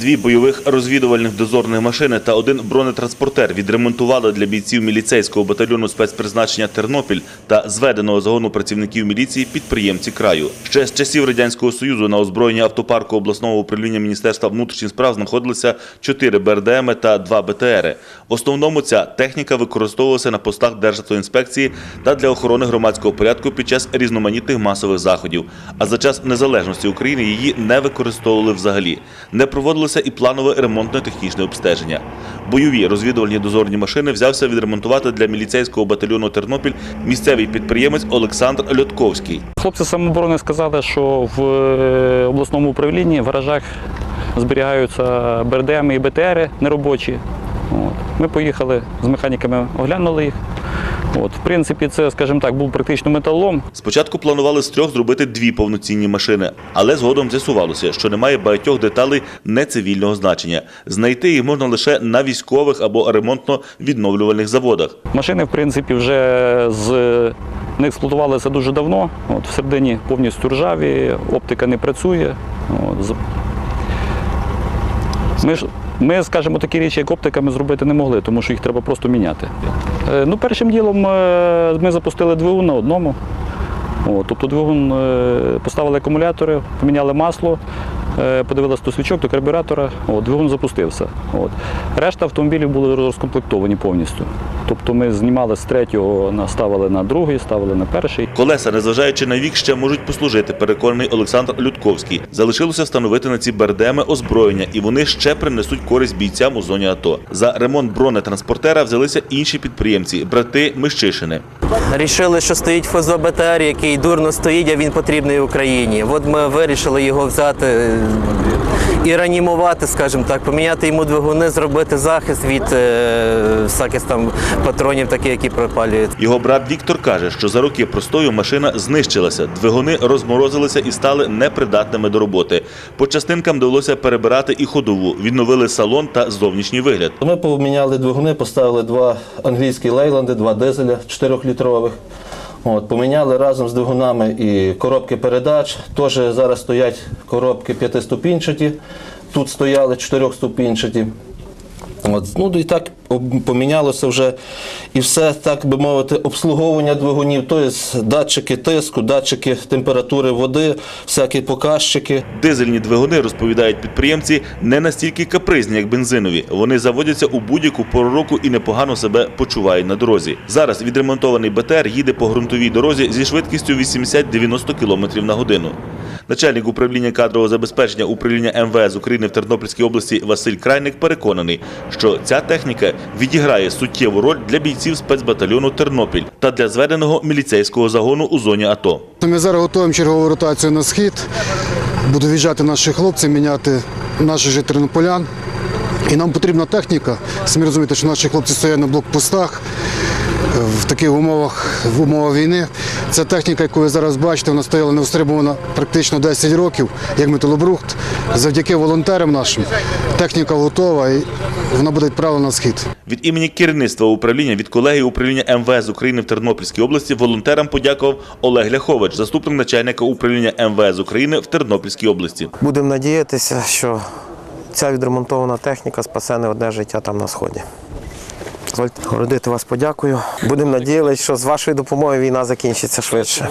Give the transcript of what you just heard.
Дві бойових розвідувальних дозорних машини та один бронетранспортер відремонтували для бійців міліцейського батальйону спецпризначення Тернопіль та зведеного загону працівників міліції підприємці краю. Ще з часів радянського союзу на озброєнні автопарку обласного управління міністерства внутрішніх справ знаходилися чотири БРДМ та два БТРи. В основному ця техніка використовувалася на постах Державтоінспекції та для охорони громадського порядку під час різноманітних масових заходів. А за час незалежності України її не використовували взагалі. Не проводилося і планове ремонтно-технічне обстеження. Бойові розвідувальні дозорні машини взявся відремонтувати для міліцейського батальйону Тернопіль місцевий підприємець Олександр Льотковський. Хлопці самооборони сказали, що в е, обласному управлінні в гаражах зберігаються БРДМ і БТРи неробочі. Ми поїхали з механіками, оглянули їх. От. В принципі, це, скажімо так, був практично металолом. Спочатку планували з трьох зробити дві повноцінні машини, але згодом з'ясувалося, що немає багатьох деталей нецивільного значення. Знайти їх можна лише на військових або ремонтно-відновлювальних заводах. Машини, в принципі, вже з не експлуатувалися дуже давно. От, всередині повністю ржаві, оптика не працює. От, ми, ж, ми, скажімо, такі речі, як оптика, ми зробити не могли, тому що їх треба просто міняти. Е, Ну, першим ділом е, ми запустили двигун на одному. О, тобто двигун е, поставили акумулятори, поміняли масло, подивилися до свічок, до карбюратора, О, двигун запустився. От. Решта автомобілів були розкомплектовані повністю. Тобто ми знімали з третього, наставили на другий, ставили на перший. Колеса, незважаючи на вік, ще можуть послужити, переконаний Олександр Людковський. Залишилося встановити на ці бердеми озброєння, і вони ще принесуть користь бійцям у зоні АТО. За ремонт бронетранспортера взялися інші підприємці, брати Мищишини. Рішили, що стоїть ФОЗО БТР, який дурно стоїть, а він потрібний Україні. От ми вирішили його взяти е, і реанімувати, скажімо так, поміняти йому двигуни, зробити захист від е, всяких там патронів, такі, які пропалюють. Його брат Віктор каже, що за роки простою машина знищилася, двигуни розморозилися і стали непридатними до роботи. По частинкам довелося перебирати і ходову, відновили салон та зовнішній вигляд. Ми поміняли двигуни, поставили два англійські лейланди, два дизеля 4-літрових. От, поміняли разом з двигунами і коробки передач. Теж зараз стоять коробки п'ятиступінчаті, тут стояли чотирьохступінчаті. От, ну і так помінялося вже і все, так би мовити, обслуговування двигунів, тобто датчики тиску, датчики температури води, всякі показчики. Дизельні двигуни, розповідають підприємці, не настільки капризні, як бензинові. Вони заводяться у будь-яку пору року і непогано себе почувають на дорозі. Зараз відремонтований БТР їде по ґрунтовій дорозі зі швидкістю 80-90 км на годину. Начальник управління кадрового забезпечення управління МВС України в Тернопільській області Василь Крайник переконаний, що ця техніка відіграє суттєву роль для бійців спецбатальйону Тернопіль та для зведеного міліцейського загону у зоні АТО. Ми зараз готуємо чергову ротацію на схід. Буду в'їжджати наші хлопці, міняти наших же тернополян. І нам потрібна техніка. Самі розумієте, що наші хлопці стоять на блокпостах в таких умовах, в умовах війни. Ця техніка, яку ви зараз бачите, вона стояла невстребувана практично 10 років, як металобрухт. Завдяки волонтерам нашим техніка готова і вона буде відправлена на схід. Від імені керівництва управління від колеги управління МВС України в Тернопільській області волонтерам подякував Олег Ляхович, заступник начальника управління МВС України в Тернопільській області. Будемо надіятися, що ця відремонтована техніка спасе не одне життя там на сході. Дозвольте родити вас подякую. Будемо надіятися, що з вашою допомогою війна закінчиться швидше.